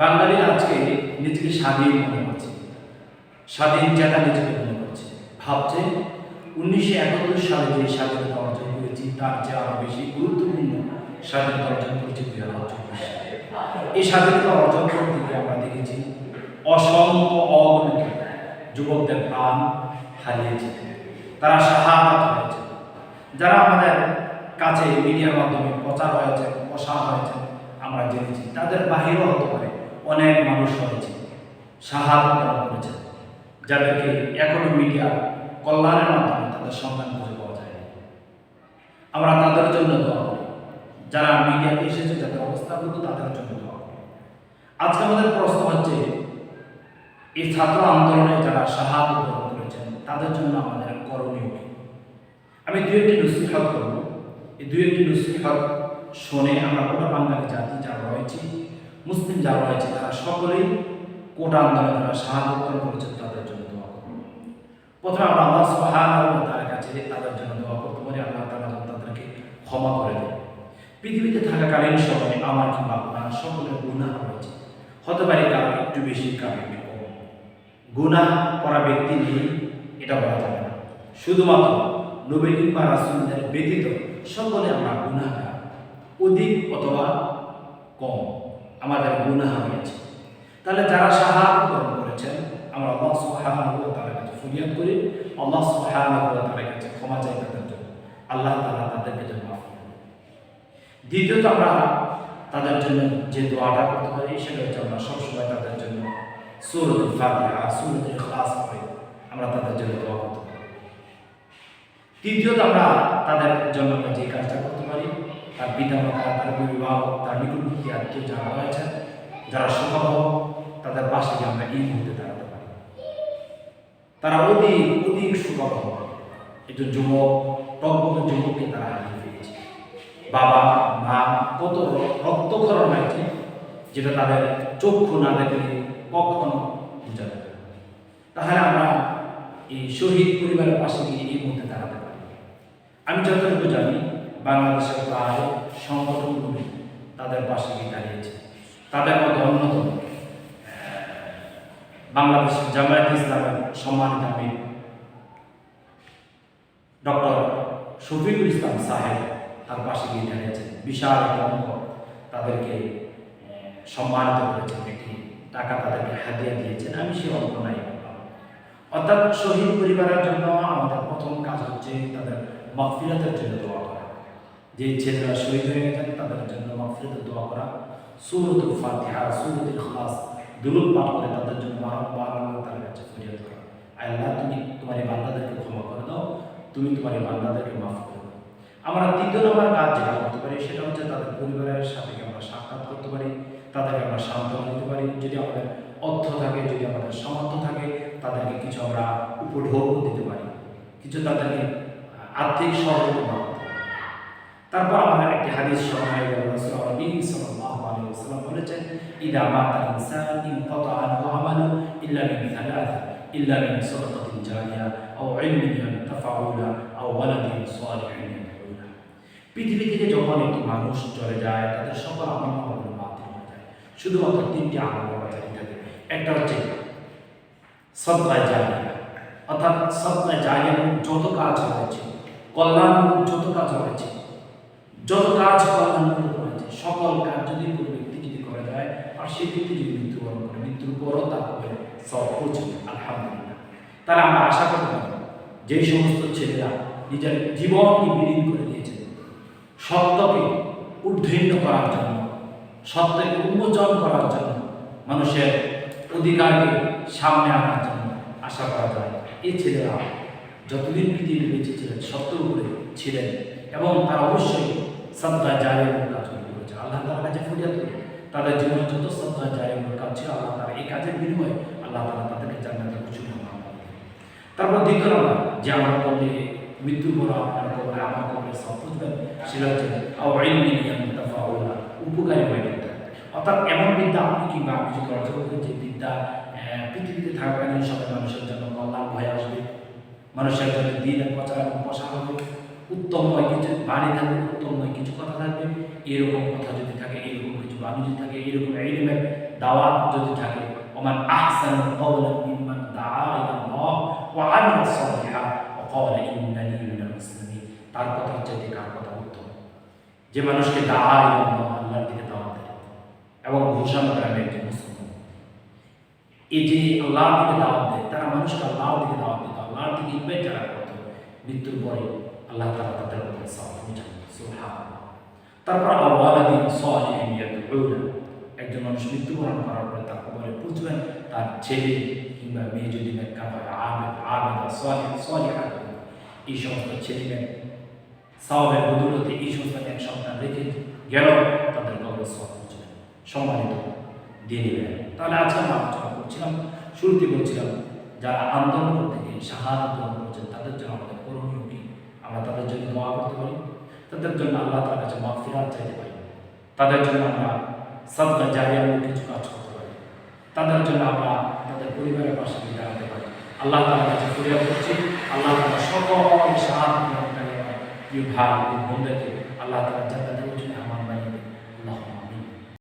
বাঙালিরা আজকে নিজেকে স্বাধীন মনে করছে। স্বাধীন চেতা নিজেকে মনে করছে। ভাবছে উনিশশো একাত্তর সালে যে স্বাধীনতা অর্জন করেছি তার চেয়ে আরও বেশি গুরুত্বপূর্ণ স্বাধীনতা অর্জন করেছি দুই হাজার চব্বিশ এই স্বাধীনতা অর্জন করতে গিয়ে আমরা দেখেছি অসংখ্য অগণিত যুবকদের প্রাণ হারিয়েছে। তারা সাহায্য হয়েছে। যারা আমাদের কাছে মিডিয়ার মাধ্যমে প্রচার হয়েছে, প্রসার হয়েছে, আমরা জেনেছি। তাদের বাহিরও হতে পারে অনেক মানুষ হয়েছে শাহাদাত বরণ করেছে, যাদেরকে এখনও মিডিয়া কল্যাণের মাধ্যমে তাদের সন্ধান খুঁজে পাওয়া যায় আমরা তাদের জন্য দোয়া করি। যারা মিডিয়াতে এসেছে, যাদের অবস্থা কিন্তু তাদের জন্য দোয়া করি। আজকে আমাদের প্রশ্ন হচ্ছে, এই ছাত্র আন্দোলনে যারা শাহাদত বরণ করেছেন, তাদের জন্য আমাদের করণীয় কি? আমি দু একটি নসিহত করব। এই দু একটি নসিহত শুনে আমরা গোটা বাঙালি জাতি যারা রয়েছে মুসলিম যারা রয়েছে, তারা সকলেই কোটা আন্দোলনে শাহাদত বরণ করেছেন তাদের জন্য দোয়া করব। প্রথমে আমরা আল্লাহ ওয়া তাআলার কাছে তাদের জন্য দোয়া করতে পারি, আল্লাহ যেন তাদেরকে ক্ষমা করে দেন। পৃথিবীতে থাকাকালীন সময়ে আমার কিংবা আপনার সকলের গুনাহ রয়েছে। হতে পারে কারও একটু বেশি, কারও একটু কম। করা ব্যক্তি নেই, এটা বলা যাবে না। শুধুমাত্র নবী কিংবা রাসূলদের ব্যতীত সকলে আমরা গুনাহগার, অধিক অথবা কম। আমাদের গুনাহ হয়েছে তাহলে যারা সাহায্য বরণ করেছেন, আমরা আল্লাহ সুবহানাহু ওয়া কাছে ফরিয়াদ করি। আল্লাহ সুবহানাহু ওয়া তাআলার কাছে ক্ষমা চাই তাদের জন্য। আল্লাহ তাআলা তাদেরকে যেন মাফ করে দ্বিতীয়ত আমরা তাদের জন্য যে দোয়াটা করতে পারি, সেটা হচ্ছে আমরা সবসময় তাদের জন্য সূরাতুল ফাতিহা, সূরাতুল ইখলাস পড়ে আমরা তাদের জন্য দোয়া করতে পারি। তৃতীয়ত আমরা তাদের জন্য যে কাজটা করতে পারি তার পিতা মাতা তার অভিভাবক, তার নিকটবর্তী আত্মীয় যারা রয়েছেন, যারা সুখবহ তাদের পাশে গিয়ে আমরা এই মুহূর্তে দাঁড়াতে পারি। তারা অধিক অধিক সুখবহ একটু যুবক টকবকে যুবককে তারা হারিয়ে ফেলেছে। বাবা, মা, কত রক্তক্ষরণ হয়েছে যেটা তাদের চক্ষু না দেখলে কখনো বোঝা যাবে। তাহলে আমরা এই শহীদ পরিবারের পাশে গিয়ে এই মুহূর্তে দাঁড়াতে পারি। আমি যতটুকু জানি বাংলাদেশের প্রায় সংগঠনগুলি তাদের পাশে গিয়ে দাঁড়িয়েছে। তাদের মধ্যে অন্যতম বাংলাদেশ জামায়াত ইসলামের সম্মানিত আমি ডক্টর শফিকুল ইসলাম সাহেব তার পাশে গিয়ে দাঁড়িয়েছেন বিশাল অঙ্ক তাদেরকে সম্মানিত করেছেন একটি টাকা তাদেরকে হাদিয়া দিয়েছেন। আমি সে অঙ্ক নাই। অর্থাৎ শহীদ পরিবারের জন্য আমাদের প্রথম কাজ হচ্ছে তাদের মাগফিরাতের জন্য দোয়া। যে ছেলেরা শহীদ হয়ে গেছেন, তাদের জন্য মাগফিরাতের দোয়া করা। সুরতুল ফাতিহা, সুরতুল ইখলাস, দুরুদ পাঠ করে তাদের জন্য বারবার তার কাছে ফরিয়াদ করা। আল্লাহ, তুমি তোমার এই বান্দাদেরকে ক্ষমা করে দাও, তুমি তোমার এই বান্দাদেরকে মাফ করে দাও। আমরা দ্বিতীয় নম্বর কাজ যেটা করতে পারি, সেটা হচ্ছে তাদের পরিবারের সাথে আমরা সাক্ষাৎ করতে পারি, তাদেরকে আমরা সান্ত্বনা দিতে পারি। যদি আমাদের অর্থ থাকে, যদি আমাদের সামর্থ্য থাকে, তাদেরকে কিছু আমরা উপঢৌক দিতে পারি। কিছু তাদেরকে আর্থিক সহযোগিতা তারপর আমাদের একটি হাদিস শোনা হয়ে গেল সাল্লাল্লাহু আলাইহি ওয়াসাল্লাম বলেছেন, ইদা মাতা ইনসান ইনকাতা আনহু আমালু ইল্লা মিন থালাথ ইল্লা মিন সাদাকাতিন জারিয়া, আও ইলমিন ইয়ানতাফাউলা, আও ওয়ালাদিন সালিহিন ইয়াদউলা পৃথিবী থেকে যখন একটি মানুষ চলে যায়, তাদের সকল আমল নামাগুলো বাতিল হয়ে যায়। শুধুমাত্র তিনটি আমল জারি থাকে। একটা হচ্ছে সদকায় জারিয়া। অর্থাৎ সদকায় জারিয়া যত কাজ হয়েছে, কল্যাণমূলক যত কাজ হয়েছে যত কাজ কল্যাণমূলক হয়েছে সকল কাজ যদি কোনো ব্যক্তি যদি করে দেয়, আর সেই ব্যক্তি যদি মৃত্যুবরণ করে, মৃত্যুর পরও তার হবে সব করছে আলহামদুলিল্লাহ। তাহলে আমরা আশা করতে পারি, যেই সমস্ত ছেলেরা নিজের জীবনকে বিলীন করে দিয়েছে, সত্যকে উদ্ভিন্ন করার জন্য, সত্যকে উন্মোচন করার জন্য, মানুষের অধিকারকে সামনে আনার জন্য আশা করা যায়, এই ছেলেরা যতদিন পৃথিবী বেঁচে ছিলেন সত্যের উপরে ছিলেন, এবং তারা অবশ্যই শ্রদ্ধা জারির কাজ করেছে। আল্লাহ তার কাছে ফরিয়াদ করে তাদের জীবনে যত শ্রদ্ধা জারির কাজ ছিল আল্লাহ তারা এই কাজের বিনিময়ে আল্লাহ তালা তাদেরকে জান্নাতে কিছু তারপর দ্বিতীয় নম্বর, যে আমার কবরে মৃত্যুর পর আপনার কবরে, আমার কবরে সব বুঝবেন, সেটা হচ্ছে উপকারী হয়ে বিদ্যা। অর্থাৎ এমন বিদ্যা আপনি কিংবা আপনি যদি অর্জন করেন, যে বিদ্যা পৃথিবীতে থাকাকালীন সবাই মানুষের জন্য কল্যাণ হয়ে আসবে। মানুষের জন্য দিন প্রচার এবং প্রসার হবে। উত্তমময় কিছু বাণী থাকবে, উত্তমময় কিছু কথা থাকবে, এরকম কথা যদি থাকে, এরকম কিছু বাণী যদি থাকে, এরকম ইলমের দাওয়াত যদি থাকে, ওমান আহসানু কওলান মিম্মান দাআ ইলা আল্লাহ ওয়া আমিলা সালিহা ওয়া ক্বালা ইন্নানি মিনাল মুসলিমিন। তার কথা হচ্ছে যে কার কথা উত্তম? যে মানুষকে দাআ ইলা আল্লাহ আল্লাহর দিকে দাওয়াত দেয়। এবং ঘোষণা করে একজন মুসলমান। এই যে আল্লাহর দিকে দাওয়াত দেয়, তারা মানুষকে আল্লাহর দিকে দাওয়াত দিত, আল্লাহর দিকে ইনভাইট যারা করতো, মৃত্যুর পরে আল্লাহ তারা তাদের সওয়াব মিটান তারপর একজন মানুষ মৃত্যুবরণ করার পরে তার কবরে পুজবেন তার ছেলে কিংবা মেয়ে যদি নেককার হয় আবেদ সালিহ এই সমস্ত ছেলে মেয়ে সাওয়াবের এই সমস্ত এক সন্তান রেখে গেল তাদের কবরে পুজবেন সম্মানিত দিয়ে তাহলে আজকে আমরা আলোচনা করছিলাম। শুরুতে বলছিলাম, যারা আন্দোলন গিয়ে শাহাদ গ্রহণ করছেন, তাদের জন্য আমাদের করণীয় আমরা তাদের জন্য দোয়া করতে পারি। তাদের জন্য আল্লাহ তার কাছে মাফিরাত চাইতে পারি। তাদের জন্য আমরা সদকা জারিয়া কিছু কাজ করতে পারি। তাদের জন্য আমরা তাদের পরিবারের পাশে গিয়ে দাঁড়াতে পারি। আল্লাহ তার কাছে ফরিয়াদ করছি। আল্লাহ তালা সকল সাহায্য প্রিয় বন্ধুকে আল্লাহ তার জান্নাতের